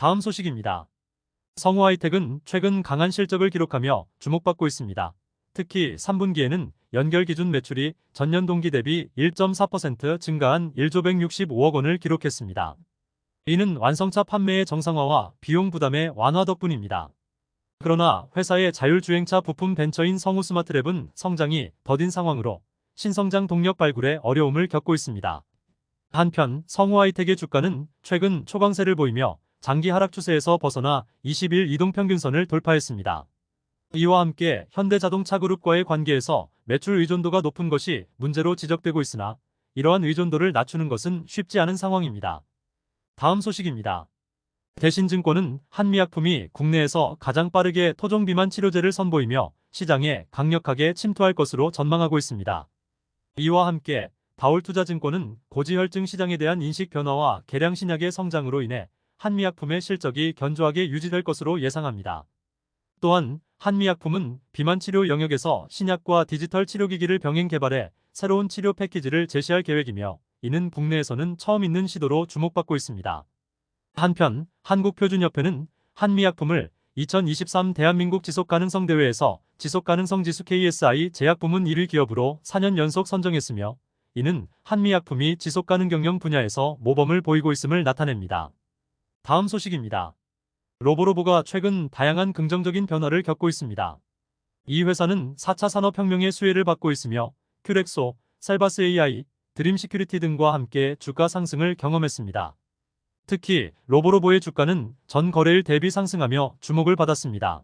다음 소식입니다. 성우 하이텍은 최근 강한 실적을 기록하며 주목받고 있습니다. 특히 3분기에는 연결 기준 매출이 전년 동기 대비 1.4% 증가한 1조 165억 원을 기록했습니다. 이는 완성차 판매의 정상화와 비용 부담의 완화 덕분입니다. 그러나 회사의 자율주행차 부품 벤처인 성우 스마트랩은 성장이 더딘 상황으로 신성장 동력 발굴에 어려움을 겪고 있습니다. 한편 성우 하이텍의 주가는 최근 초강세를 보이며 장기 하락 추세에서 벗어나 20일 이동평균선을 돌파했습니다. 이와 함께 현대자동차 그룹과의 관계에서 매출 의존도가 높은 것이 문제로 지적되고 있으나 이러한 의존도를 낮추는 것은 쉽지 않은 상황입니다. 다음 소식입니다. 대신증권은 한미약품이 국내에서 가장 빠르게 토종 비만 치료제를 선보이며 시장에 강력하게 침투할 것으로 전망하고 있습니다. 이와 함께 다올투자증권은 고지혈증 시장에 대한 인식 변화와 개량 신약의 성장으로 인해 한미약품의 실적이 견조하게 유지될 것으로 예상합니다. 또한 한미약품은 비만 치료 영역에서 신약과 디지털 치료기기를 병행 개발해 새로운 치료 패키지를 제시할 계획이며 이는 국내에서는 처음 있는 시도로 주목받고 있습니다. 한편 한국표준협회는 한미약품을 2023 대한민국 지속가능성 대회에서 지속가능성 지수 KSI 제약 부문 1위 기업으로 4년 연속 선정했으며 이는 한미약품이 지속가능 경영 분야에서 모범을 보이고 있음을 나타냅니다. 다음 소식입니다. 로보로보가 최근 다양한 긍정적인 변화를 겪고 있습니다. 이 회사는 4차 산업혁명의 수혜를 받고 있으며 큐렉소, 셀바스 AI, 드림 시큐리티 등과 함께 주가 상승을 경험했습니다. 특히 로보로보의 주가는 전 거래일 대비 상승하며 주목을 받았습니다.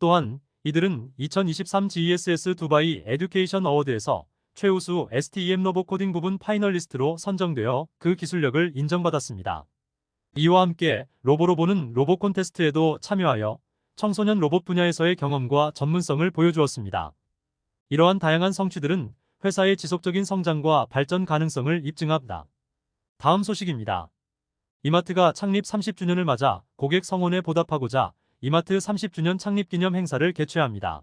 또한 이들은 2023 GESS 두바이 에듀케이션 어워드에서 최우수 STEM 로봇 코딩 부분 파이널리스트로 선정되어 그 기술력을 인정받았습니다. 이와 함께 로보로보는 로봇 콘테스트에도 참여하여 청소년 로봇 분야에서의 경험과 전문성을 보여주었습니다. 이러한 다양한 성취들은 회사의 지속적인 성장과 발전 가능성을 입증합니다. 다음 소식입니다. 이마트가 창립 30주년을 맞아 고객 성원에 보답하고자 이마트 30주년 창립 기념 행사를 개최합니다.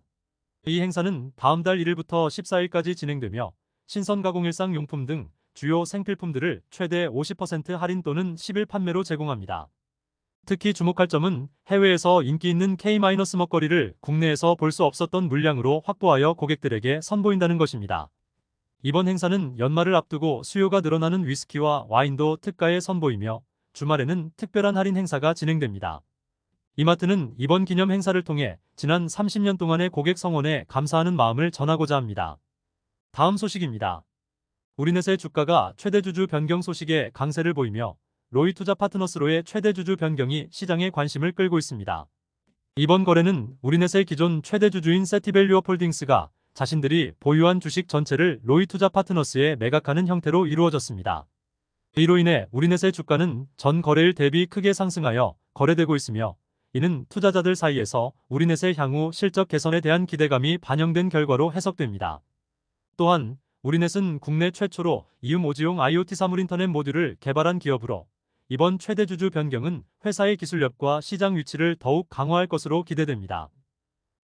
이 행사는 다음 달 1일부터 14일까지 진행되며 신선 가공일상 용품 등 주요 생필품들을 최대 50% 할인 또는 10일 판매로 제공합니다. 특히 주목할 점은 해외에서 인기 있는 K- 먹거리를 국내에서 볼 수 없었던 물량으로 확보하여 고객들에게 선보인다는 것입니다. 이번 행사는 연말을 앞두고 수요가 늘어나는 위스키와 와인도 특가에 선보이며 주말에는 특별한 할인 행사가 진행됩니다. 이마트는 이번 기념 행사를 통해 지난 30년 동안의 고객 성원에 감사하는 마음을 전하고자 합니다. 다음 소식입니다. 우리넷의 주가가 최대 주주 변경 소식에 강세를 보이며 로이 투자 파트너스로의 최대 주주 변경이 시장의 관심을 끌고 있습니다. 이번 거래는 우리넷의 기존 최대 주주인 세티밸류어 폴딩스가 자신들이 보유한 주식 전체를 로이 투자 파트너스에 매각하는 형태로 이루어졌습니다. 이로 인해 우리넷의 주가는 전 거래일 대비 크게 상승하여 거래되고 있으며 이는 투자자들 사이에서 우리넷의 향후 실적 개선에 대한 기대감이 반영된 결과로 해석됩니다. 또한 우리넷은 국내 최초로 이음 오지용 IoT 사물 인터넷 모듈을 개발한 기업으로 이번 최대 주주 변경은 회사의 기술력과 시장 위치를 더욱 강화할 것으로 기대됩니다.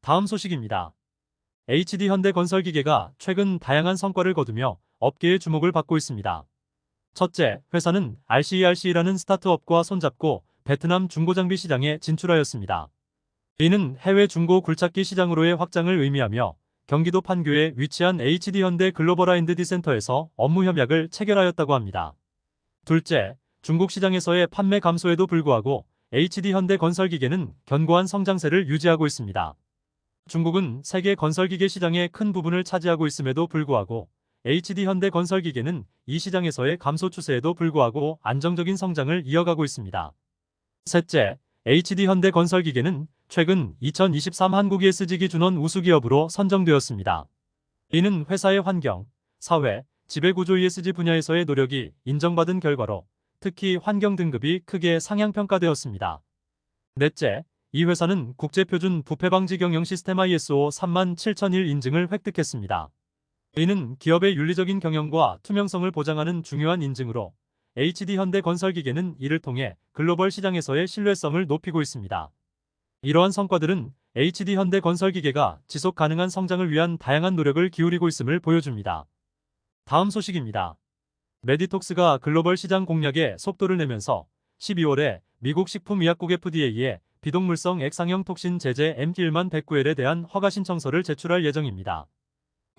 다음 소식입니다. HD 현대건설기계가 최근 다양한 성과를 거두며 업계의 주목을 받고 있습니다. 첫째, 회사는 RCERC라는 스타트업과 손잡고 베트남 중고장비 시장에 진출하였습니다. 이는 해외 중고 굴착기 시장으로의 확장을 의미하며 경기도 판교에 위치한 HD현대 글로벌 인드 디센터에서 업무 협약을 체결하였다고 합니다. 둘째, 중국 시장에서의 판매 감소에도 불구하고 HD현대 건설기계는 견고한 성장세를 유지하고 있습니다. 중국은 세계 건설기계 시장의 큰 부분을 차지하고 있음에도 불구하고 HD현대 건설기계는 이 시장에서의 감소 추세에도 불구하고 안정적인 성장을 이어가고 있습니다. 셋째, HD현대 건설기계는 최근 2023 한국 ESG 기준원 우수기업으로 선정되었습니다. 이는 회사의 환경, 사회, 지배구조 ESG 분야에서의 노력이 인정받은 결과로 특히 환경 등급이 크게 상향평가되었습니다. 넷째, 이 회사는 국제표준 부패방지 경영 시스템 ISO 37001 인증을 획득했습니다. 이는 기업의 윤리적인 경영과 투명성을 보장하는 중요한 인증으로 HD 현대건설기계는 이를 통해 글로벌 시장에서의 신뢰성을 높이고 있습니다. 이러한 성과들은 HD 현대건설기계가 지속 가능한 성장을 위한 다양한 노력을 기울이고 있음을 보여줍니다. 다음 소식입니다. 메디톡스가 글로벌 시장 공략에 속도를 내면서 12월에 미국 식품의약국 FDA에 비동물성 액상형 톡신 제제 MT1만 109L에 대한 허가 신청서를 제출할 예정입니다.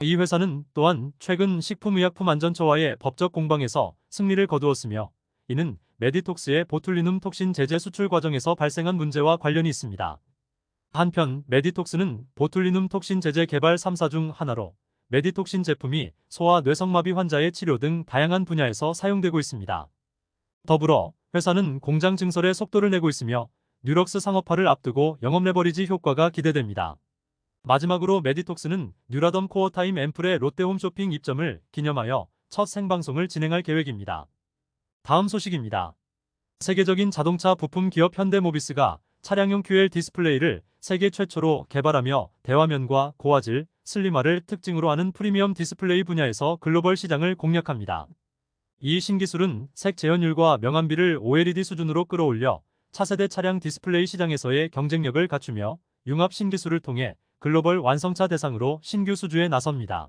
이 회사는 또한 최근 식품의약품안전처와의 법적 공방에서 승리를 거두었으며 이는 메디톡스의 보툴리눔 톡신 제재 수출 과정에서 발생한 문제와 관련이 있습니다. 한편 메디톡스는 보툴리눔 톡신 제재 개발 3사 중 하나로 메디톡신 제품이 소아 뇌성마비 환자의 치료 등 다양한 분야에서 사용되고 있습니다. 더불어 회사는 공장 증설에 속도를 내고 있으며 뉴럭스 상업화를 앞두고 영업 레버리지 효과가 기대됩니다. 마지막으로 메디톡스는 뉴라덤 코어타임 앰플의 롯데홈쇼핑 입점을 기념하여 첫 생방송을 진행할 계획입니다. 다음 소식입니다. 세계적인 자동차 부품 기업 현대모비스가 차량용 QL 디스플레이를 세계 최초로 개발하며 대화면과 고화질, 슬림화를 특징으로 하는 프리미엄 디스플레이 분야에서 글로벌 시장을 공략합니다. 이 신기술은 색 재현율과 명암비를 OLED 수준으로 끌어올려 차세대 차량 디스플레이 시장에서의 경쟁력을 갖추며 융합 신기술을 통해 글로벌 완성차 대상으로 신규 수주에 나섭니다.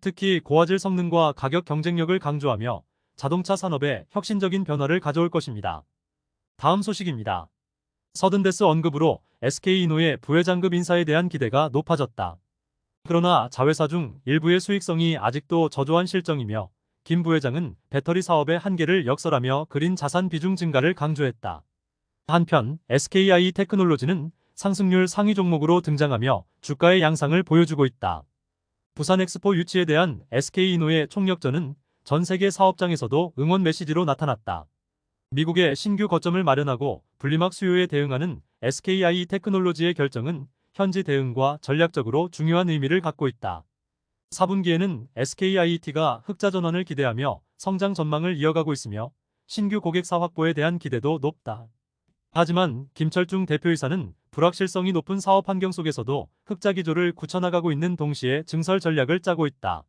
특히 고화질 성능과 가격 경쟁력을 강조하며 자동차 산업에 혁신적인 변화를 가져올 것입니다. 다음 소식입니다. 서든데스 언급으로 SK이노의 부회장급 인사에 대한 기대가 높아졌다. 그러나 자회사 중 일부의 수익성이 아직도 저조한 실정이며 김 부회장은 배터리 사업의 한계를 역설하며 그린 자산 비중 증가를 강조했다. 한편 SKI 테크놀로지는 상승률 상위 종목으로 등장하며 주가의 양상을 보여주고 있다. 부산 엑스포 유치에 대한 SK이노의 총력전은 전 세계 사업장에서도 응원 메시지로 나타났다. 미국의 신규 거점을 마련하고 분리막 수요에 대응하는 SKI 테크놀로지의 결정은 현지 대응과 전략적으로 중요한 의미를 갖고 있다. 4분기에는 SKIT가 흑자 전환을 기대하며 성장 전망을 이어가고 있으며 신규 고객사 확보에 대한 기대도 높다. 하지만 김철중 대표이사는 불확실성이 높은 사업 환경 속에서도 흑자 기조를 굳혀나가고 있는 동시에 증설 전략을 짜고 있다.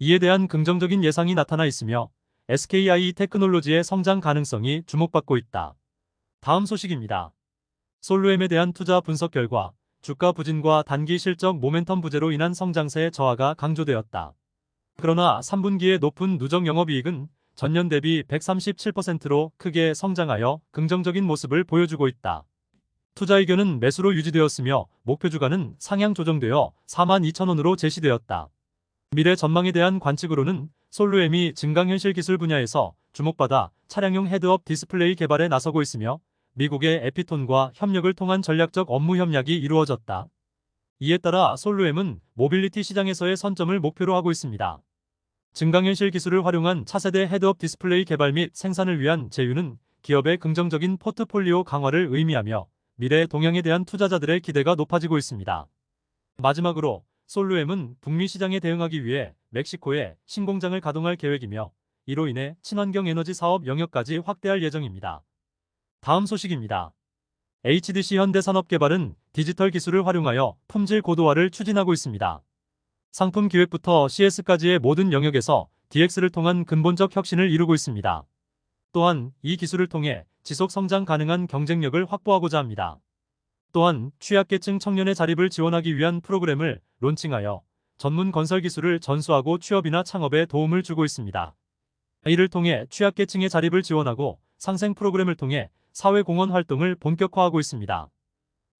이에 대한 긍정적인 예상이 나타나 있으며 SKI 테크놀로지의 성장 가능성이 주목받고 있다. 다음 소식입니다. 솔루엠에 대한 투자 분석 결과 주가 부진과 단기 실적 모멘텀 부재로 인한 성장세 저하가 강조되었다. 그러나 3분기의 높은 누적 영업이익은 전년 대비 137%로 크게 성장하여 긍정적인 모습을 보여주고 있다. 투자 의견은 매수로 유지되었으며 목표 주가는 상향 조정되어 42,000원으로 제시되었다. 미래 전망에 대한 관측으로는 솔루엠이 증강현실 기술 분야에서 주목받아 차량용 헤드업 디스플레이 개발에 나서고 있으며 미국의 에피톤과 협력을 통한 전략적 업무 협약이 이루어졌다. 이에 따라 솔루엠은 모빌리티 시장에서의 선점을 목표로 하고 있습니다. 증강현실 기술을 활용한 차세대 헤드업 디스플레이 개발 및 생산을 위한 제휴는 기업의 긍정적인 포트폴리오 강화를 의미하며 미래 동향에 대한 투자자들의 기대가 높아지고 있습니다. 마지막으로 솔루엠은 북미 시장에 대응하기 위해 멕시코에 신공장을 가동할 계획이며 이로 인해 친환경 에너지 사업 영역까지 확대할 예정입니다. 다음 소식입니다. HDC 현대산업개발은 디지털 기술을 활용하여 품질 고도화를 추진하고 있습니다. 상품 기획부터 CS까지의 모든 영역에서 DX를 통한 근본적 혁신을 이루고 있습니다. 또한 이 기술을 통해 지속 성장 가능한 경쟁력을 확보하고자 합니다. 또한 취약계층 청년의 자립을 지원하기 위한 프로그램을 론칭하여 전문 건설 기술을 전수하고 취업이나 창업에 도움을 주고 있습니다. 이를 통해 취약계층의 자립을 지원하고 상생 프로그램을 통해 사회공헌 활동을 본격화하고 있습니다.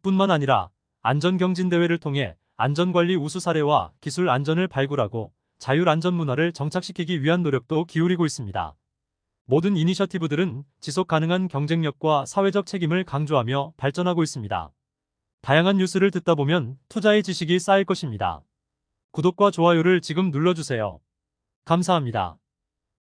뿐만 아니라 안전경진대회를 통해 안전관리 우수 사례와 기술 안전을 발굴하고 자율 안전 문화를 정착시키기 위한 노력도 기울이고 있습니다. 모든 이니셔티브들은 지속 가능한 경쟁력과 사회적 책임을 강조하며 발전하고 있습니다. 다양한 뉴스를 듣다 보면 투자의 지식이 쌓일 것입니다. 구독과 좋아요를 지금 눌러주세요. 감사합니다.